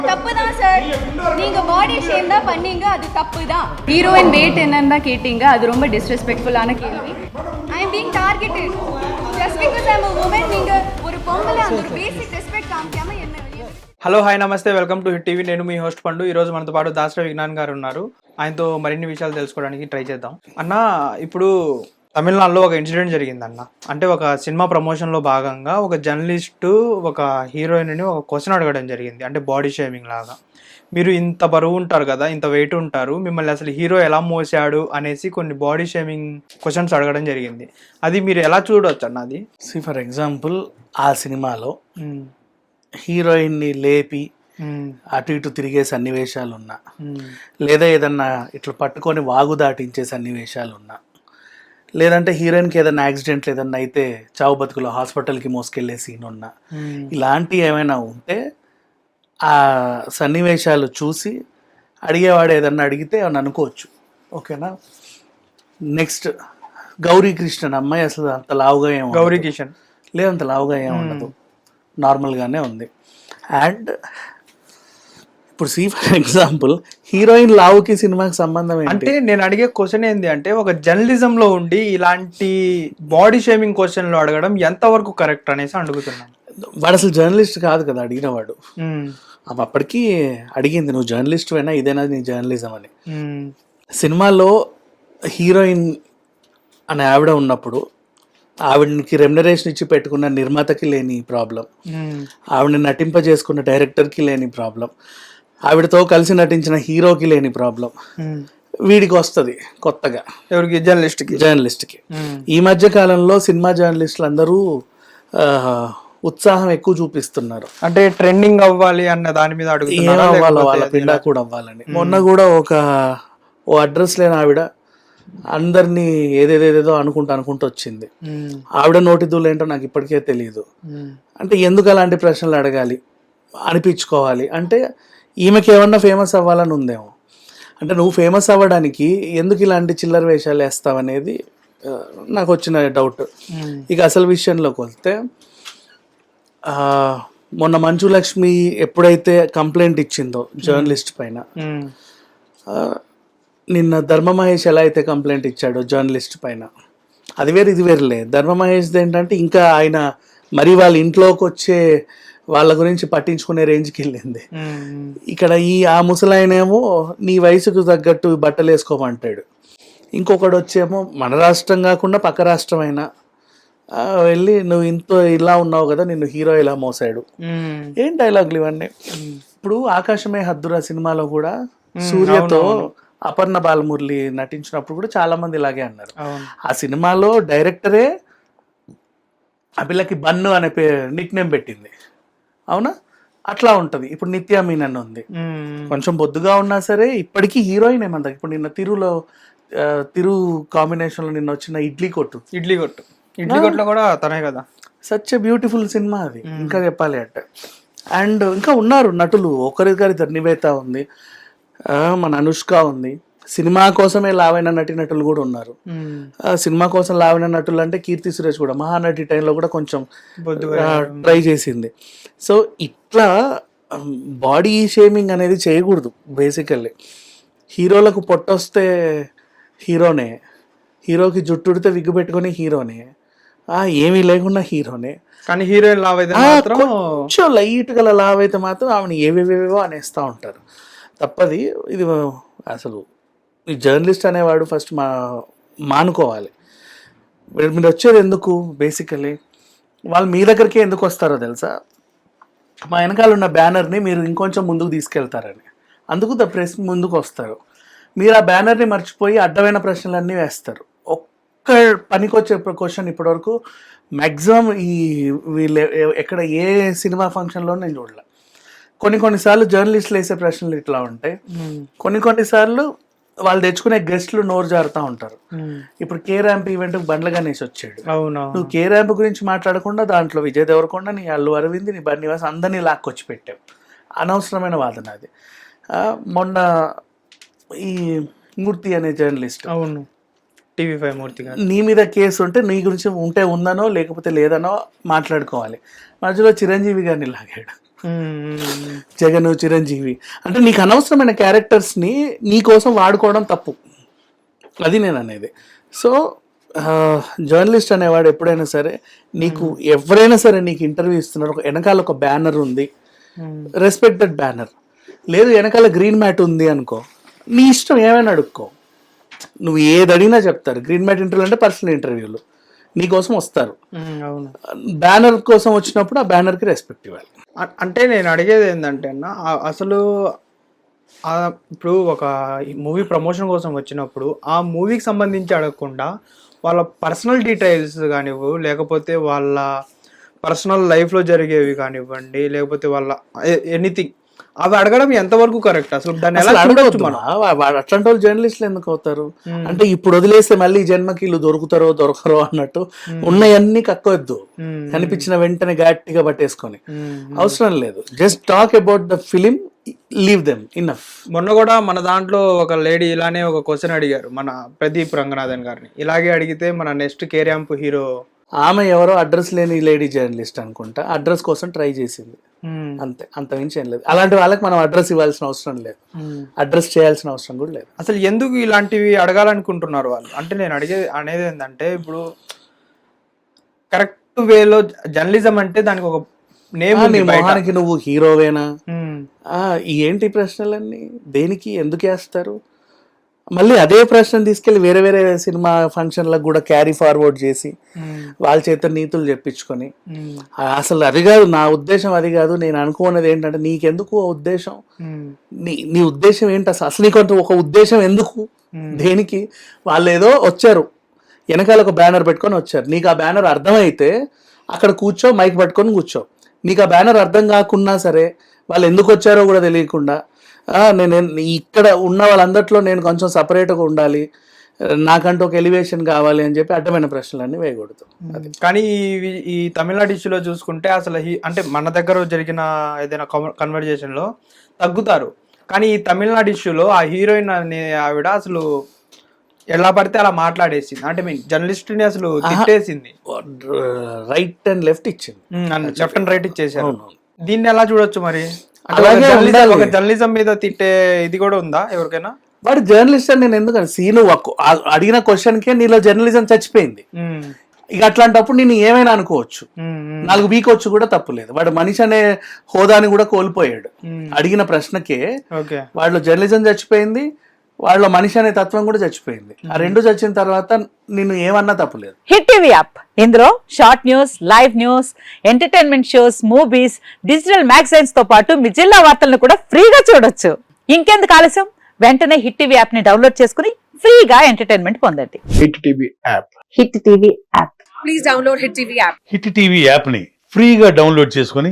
தப்பு தான் சார் நீங்க பாடி ஷேம் தான் பண்ணீங்க அது தப்பு தான் ஹீரோயின் வெயிட் என்னன்னு தான் கேட்டீங்க அது ரொம்ப டிஸ்ரெஸ்பெக்ட்ஃபுல்லான கேள்வி I am being targeted just because I am woman நீங்க ஒரு பொம்பளை அந்த பேசிக் ரெஸ்பெக்ட் காமிக்காம என்ன வெளியே hello hi namaste welcome to hit TV నేను మీ హోస్ట్ పండు ఈ రోజు మనతో పాటు దాసర విజ్ఞాన్ గారు ఉన్నారు ఆయనతో మరిన్ని విషయాలు తెలుసుకోవడానికి ట్రై చేద్దాం అన్న ఇప్పుడు తమిళనాడులో ఒక ఇన్సిడెంట్ జరిగింది అన్న అంటే ఒక సినిమా ప్రమోషన్లో భాగంగా ఒక జర్నలిస్టు ఒక హీరోయిన్ని ఒక క్వశ్చన్ అడగడం జరిగింది. అంటే బాడీ షేమింగ్ లాగా. మీరు ఇంత బరువు ఉంటారు కదా ఇంత వెయిట్ ఉంటారు మిమ్మల్ని అసలు హీరో ఎలా మోసాడు అనేసి కొన్ని బాడీ షేమింగ్ క్వశ్చన్స్ అడగడం జరిగింది. అది మీరు ఎలా చూడవచ్చు అన్న అది? సి ఫర్ ఎగ్జాంపుల్ ఆ సినిమాలో హీరోయిన్ని లేపి అటు ఇటు తిరిగే సన్నివేశాలు ఉన్నా ఉమ్, లేదా ఏదన్నా ఇట్లా పట్టుకొని వాగు దాటించే సన్నివేశాలు ఉన్నా లేదంటే హీరోయిన్కి ఏదైనా యాక్సిడెంట్ ఏదన్నా అయితే చావు బతుకులో హాస్పిటల్కి మోసుకెళ్ళే సీన్ ఉన్నా ఇలాంటివి ఏమైనా ఉంటే ఆ సన్నివేశాలు చూసి అడిగేవాడు ఏదన్నా అడిగితే ఏమన్నా అనుకోవచ్చు. ఓకేనా? నెక్స్ట్ గౌరీ కృష్ణన్ అమ్మాయి అసలు అంత లావుగా ఏం. గౌరీ కిషన్ లేదు అంత లావుగా ఏం ఉండదు. నార్మల్గానే ఉంది. అండ్ ఇప్పుడు సీ ఫర్ ఎగ్జాంపుల్ హీరోయిన్ లావుకి సినిమాకి సంబంధం అంటే నేను అడిగే క్వశ్చన్ ఏంటి అంటే ఒక జర్నలిజం లో ఉండి ఇలాంటి బాడీ షేమింగ్ క్వశ్చన్లు అడగడం ఎంత వరకు కరెక్ట్ అనేసి అడుగుతున్నాను. వాడు అసలు జర్నలిస్ట్ కాదు కదా అడిగినవాడు. ఆమె అప్పటికి అడిగింది నువ్వు జర్నలిస్ట్ అయినా ఇదేనా నీ జర్నలిజం అని. సినిమాలో హీరోయిన్ అనే ఆవిడ ఉన్నప్పుడు ఆవిడకి రెమ్యునరేషన్ ఇచ్చి పెట్టుకున్న నిర్మాతకి లేని ప్రాబ్లం. ఆవిడని నటింపజేసుకున్న డైరెక్టర్కి లేని ప్రాబ్లం. ఆవిడతో కలిసి నటించిన హీరోకి లేని ప్రాబ్లం. వీడికి వస్తుంది కొత్తగా. ఎవరికి? జర్నలిస్ట్కి జర్నలిస్ట్కి. ఉమ్, ఈ మధ్య కాలంలో సినిమా జర్నలిస్టులు అందరూ ఉత్సాహం ఎక్కువ చూపిస్తున్నారు. అంటే ట్రెండింగ్ అవ్వాలి అన్న దాని మీద అడుగుతున్నారా? వాళ్ళ పిండా? కూడా అవ్వాలని. మొన్న కూడా ఒక ఓ అడ్రస్ లేని ఆవిడ అందరినీ ఏదేదేదేదో అనుకుంటూ అనుకుంటూ వచ్చింది. ఆవిడ నోటి దూలు ఏంటో నాకు ఇప్పటికే తెలియదు అంటే ఎందుకు అలాంటి ప్రశ్నలు అడగాలి? అనిపించుకోవాలి. అంటే ఈమెకి ఏమన్నా ఫేమస్ అవ్వాలని ఉందేమో. అంటే నువ్వు ఫేమస్ అవ్వడానికి ఎందుకు ఇలాంటి చిల్లర వేషాలు వేస్తావనేది ఆ, నాకు వచ్చిన డౌట్ ఉమ్, ఇక అసలు విషయంలోకి వస్తే మొన్న మంచు లక్ష్మి ఎప్పుడైతే కంప్లైంట్ ఇచ్చిందో జర్నలిస్ట్ పైన ఉమ్, ఆ, నిన్న ధర్మ మహేష్ ఎలా అయితే కంప్లైంట్ ఇచ్చాడో జర్నలిస్ట్ పైన అది వేరు ఇది వేరులే. ధర్మ మహేష్ ఏంటంటే ఇంకా ఆయన మరి వాళ్ళ ఇంట్లోకి వచ్చే వాళ్ళ గురించి పట్టించుకునే రేంజ్కి వెళ్ళింది. ఇక్కడ ఈ ఆ ముసలాయనేమో నీ వయసుకు తగ్గట్టు బట్టలు వేసుకోమంటాడు. ఇంకొకడు వచ్చేమో మన రాష్ట్రం కాకుండా పక్క రాష్ట్రం అయినా వెళ్ళి నువ్వు ఇంత ఇలా ఉన్నావు కదా నిన్ను హీరో ఇలా మోసాడు. ఏం డైలాగులు ఇవన్నీ? ఇప్పుడు ఆకాశమే హద్దురా సినిమాలో కూడా సూర్యతో అపర్ణ బాలమురళి నటించినప్పుడు కూడా చాలా మంది ఇలాగే అన్నారు. ఆ సినిమాలో డైరెక్టరే ఆ పిల్లకి బన్ను అనే పే నిక్ నేమ్ పెట్టింది. అవునా? అట్లా ఉంటది. ఇప్పుడు నిత్యా మీనన్ ఉంది. కొంచెం బొద్దుగా ఉన్నా సరే ఇప్పటికీ హీరోయిన్ ఏమంత ఇప్పుడు నిన్న తిరులో తిరు కాంబినేషన్లో నిన్న వచ్చిన ఇడ్లీ కొట్టు. ఇడ్లీ కొట్టు. ఇడ్లీ కొట్లో కూడా తనే కదా. సచ్ బ్యూటిఫుల్ సినిమా అది. ఇంకా చెప్పాలి అంటే. అండ్ ఇంకా ఉన్నారు నటులు. ఒకరిద్దరు నివేత ఉంది. మన అనుష్క ఉంది. సినిమా కోసమే లావైన నటి నటులు కూడా ఉన్నారు. సినిమా కోసం లావైన నటులు అంటే కీర్తి సురేష్ కూడా మహానటి టైంలో కూడా కొంచెం ట్రై చేసింది. సో ఇట్లా బాడీ షేమింగ్ అనేది చేయకూడదు బేసికల్లీ. హీరోలకు పొట్టొస్తే హీరోనే హీరోకి జుట్టు ఉడితే విగ్గు పెట్టుకొని హీరోనే ఆ, ఏమీ లేకుండా హీరోనే. కానీ హీరోయిన్ లావ్ అయితే కొంచెం లైట్గా లావ్ అయితే మాత్రం ఆమెను ఏవేవేవో అనేస్తూ ఉంటారు. తప్పది ఇది అసలు ఈ జర్నలిస్ట్ అనేవాడు ఫస్ట్ మా మానుకోవాలి. మీరు వచ్చేది ఎందుకు? బేసికలీ వాళ్ళు మీ దగ్గరికి ఎందుకు వస్తారో తెలుసా? మా వెనకాల ఉన్న బ్యానర్ని మీరు ఇంకొంచెం ముందుకు తీసుకెళ్తారని. అందుకు ద ప్రెస్ ముందుకు వస్తారు. మీరు ఆ బ్యానర్ని మర్చిపోయి అడ్డమైన ప్రశ్నలన్నీ వేస్తారు. ఒక్క పనికొచ్చే క్వశ్చన్ ఇప్పటివరకు మ్యాక్సిమం ఈ వీళ్ళు ఎక్కడ ఏ సినిమా ఫంక్షన్లో నేను చూడలే. కొన్ని కొన్నిసార్లు జర్నలిస్టులు వేసే ప్రశ్నలు ఇట్లా ఉంటాయి. కొన్ని కొన్నిసార్లు వాళ్ళు తెచ్చుకునే గెస్ట్లు నోరు జారుతూ ఉంటారు. ఇప్పుడు K ramp event Bandla Ganesh వచ్చాడు. అవును నువ్వు కే ర్యాంప్ గురించి మాట్లాడకుండా దాంట్లో విజయ్ దేవరకొండ నీ అల్లు అరవింద్ నీ బన్నివాస్ అందరినీ లాక్కొచ్చి పెట్టావు. అనవసరమైన వాదన అది. మొన్న ఈ మూర్తి అనే జర్నలిస్ట్ అవును. టీవీ ఫైవ్ మూర్తి నీ మీద కేసు ఉంటే నీ గురించి ఉంటే ఉందనో లేకపోతే లేదనో మాట్లాడుకోవాలి. మధ్యలో చిరంజీవి గారిని లాగాడు. జగన్ చిరంజీవి. అంటే నీకు అనవసరమైన క్యారెక్టర్స్ని నీ కోసం వాడుకోవడం తప్పు. అది నేను అనేది. సో జర్నలిస్ట్ అనేవాడు ఎప్పుడైనా సరే నీకు ఎవరైనా సరే నీకు ఇంటర్వ్యూ ఇస్తున్నారు. ఒక వెనకాల ఒక బ్యానర్ ఉంది. రెస్పెక్ట్ దట్ బ్యానర్ లేదు వెనకాల గ్రీన్ మ్యాట్ ఉంది అనుకో. నీ ఇష్టం ఏమైనా అడుక్కో. నువ్వు ఏది అడిగినా చెప్తారు. గ్రీన్ మ్యాట్ ఇంటర్వ్యూ అంటే పర్సనల్ ఇంటర్వ్యూలు నీకోసం వస్తారు. అవును. బ్యానర్ కోసం వచ్చినప్పుడు ఆ బ్యానర్కి రెస్పెక్ట్ ఇవ్వాలి. అంటే నేను అడిగేది ఏంటంటే అన్న అసలు ఇప్పుడు ఒక మూవీ ప్రమోషన్ కోసం వచ్చినప్పుడు ఆ మూవీకి సంబంధించి అడగకుండా వాళ్ళ పర్సనల్ డీటెయిల్స్ కానివ్వు లేకపోతే వాళ్ళ పర్సనల్ లైఫ్లో జరిగేవి కానివ్వండి లేకపోతే వాళ్ళ ఎనీథింగ్ అవి అడగడం ఎంతవరకు కరెక్ట్? అసలు దాన్ని ఎలా అడగొద్దు మనం? అట్లాంటి వాళ్ళు జర్నలిస్టులు ఎందుకు అవుతారు? అంటే ఇప్పుడు వదిలేస్తే మళ్ళీ జన్మకి వీళ్ళు దొరుకుతారో దొరకరో అన్నట్టు ఉన్నవన్నీ కక్కొద్దు. కనిపించిన వెంటనే గట్టిగా పట్టేసుకొని. అవసరం లేదు. Just talk about the film leave them enough మొన్న కూడా మన దాంట్లో ఒక లేడీ ఇలానే ఒక క్వశ్చన్ అడిగారు మన ప్రదీప్ రంగనాథన్ గారిని. ఇలాగే అడిగితే మన నెక్స్ట్ కేర్యాంప్ హీరో ఆమె ఎవరో అడ్రస్ లేని లేడీ జర్నలిస్ట్ అనుకుంటా అడ్రస్ కోసం ట్రై చేసింది. అంతే అంత మించి ఏం లేదు. అలాంటి వాళ్ళకి మనం అడ్రస్ ఇవ్వాల్సిన అవసరం లేదు. అడ్రస్ చేయాల్సిన అవసరం కూడా లేదు. అసలు ఎందుకు ఇలాంటివి అడగాలనుకుంటున్నారు వాళ్ళు? అంటే నేను అడిగే అనేది ఏంటంటే ఇప్పుడు కరెక్ట్ వేలో జర్నలిజం అంటే దానికి ఒక నేమ్. మొహానికి నువ్వు హీరోవేనా? ఏంటి ప్రశ్నలన్నీ? దేనికి? ఎందుకు వేస్తారు? మళ్ళీ అదే ప్రశ్న తీసుకెళ్ళి వేరే వేరే సినిమా ఫంక్షన్లకు కూడా క్యారీ ఫార్వర్డ్ చేసి వాళ్ళ చేత నీతులు చెప్పించుకొని. అసలు అది కాదు నా ఉద్దేశం అది కాదు. నేను అనుకున్నది ఏంటంటే నీకెందుకు ఆ ఉద్దేశం? నీ నీ ఉద్దేశం ఏంటి అసలు? అసలు నీకు ఒక ఉద్దేశం ఎందుకు? దేనికి? వాళ్ళు ఏదో వచ్చారు. వెనకాల ఒక బ్యానర్ పెట్టుకొని వచ్చారు. నీకు ఆ బ్యానర్ అర్థమైతే అక్కడ కూర్చో మైక్ పట్టుకొని కూర్చో. నీకు ఆ బ్యానర్ అర్థం కాకున్నా సరే వాళ్ళు ఎందుకు వచ్చారో కూడా తెలియకుండా "ఆ, నేను ఇక్కడ ఉన్న వాళ్ళందరిలో నేను కొంచెం సపరేట్గా ఉండాలి. నాకంటూ ఒక ఎలివేషన్ కావాలి అని చెప్పి అడ్డమైన ప్రశ్నలన్నీ వేయకూడదు. కానీ ఈ- తమిళనాడు ఇష్యూలో చూసుకుంటే అసలు అంటే మన దగ్గర జరిగిన ఏదైనా కన్వర్జేషన్లో తగ్గుతారు. కానీ ఈ తమిళనాడు ఇష్యూలో ఆ హీరోయిన్ అనే ఆవిడ అసలు ఎలా పడితే అలా మాట్లాడేసింది. అంటే మీన్ జర్నలిస్ట్ని అసలు తిట్టేసింది. రైట్ అండ్ లెఫ్ట్ ఇచ్చింది. లెఫ్ట్ అండ్ రైట్ ఇచ్చేసారు అవును. దీన్ని ఎలా చూడొచ్చు మరి? అలాగే ఒక జర్నలిజం మీద తిట్టే ఇది కూడా ఉందా ఎవరికైనా? వాడు జర్నలిస్ట్ అని నేను ఎందుకని? సీను అడిగిన క్వశ్చన్కే నీలో జర్నలిజం చచ్చిపోయింది. ఇక అట్లాంటప్పుడు నేను ఏమైనా అనుకోవచ్చు. నాలుగు బీకొచ్చు కూడా తప్పులేదు వాడు మనిషి అనే హోదాని కూడా కోల్పోయాడు. అడిగిన ప్రశ్నకే వాళ్ళ జర్నలిజం చచ్చిపోయింది. వాళ్ళ మనిషి అనే తత్వం కూడా చచ్చిపోయింది. ఆ రెండు చచ్చిన తర్వాత నిన్ను ఏమన్నా తప్పులేదు హిట్ టీవీ యాప్. ఇందులో short news live news entertainment shows movies digital మ్యాగజైన్స్తో పాటు మీ జిల్లా వార్తలను కూడా ఫ్రీగా చూడొచ్చు. ఇంకెందుకు ఆలస్యం? వెంటనే హిట్ టీవీ యాప్ని డౌన్లోడ్ చేసుకుని ఫ్రీగా ఎంటర్టైన్మెంట్ పొందండి. Hit TV app. Hit TV app. Hit TV యాప్ని ఫ్రీగా డౌన్లోడ్ చేసుకొని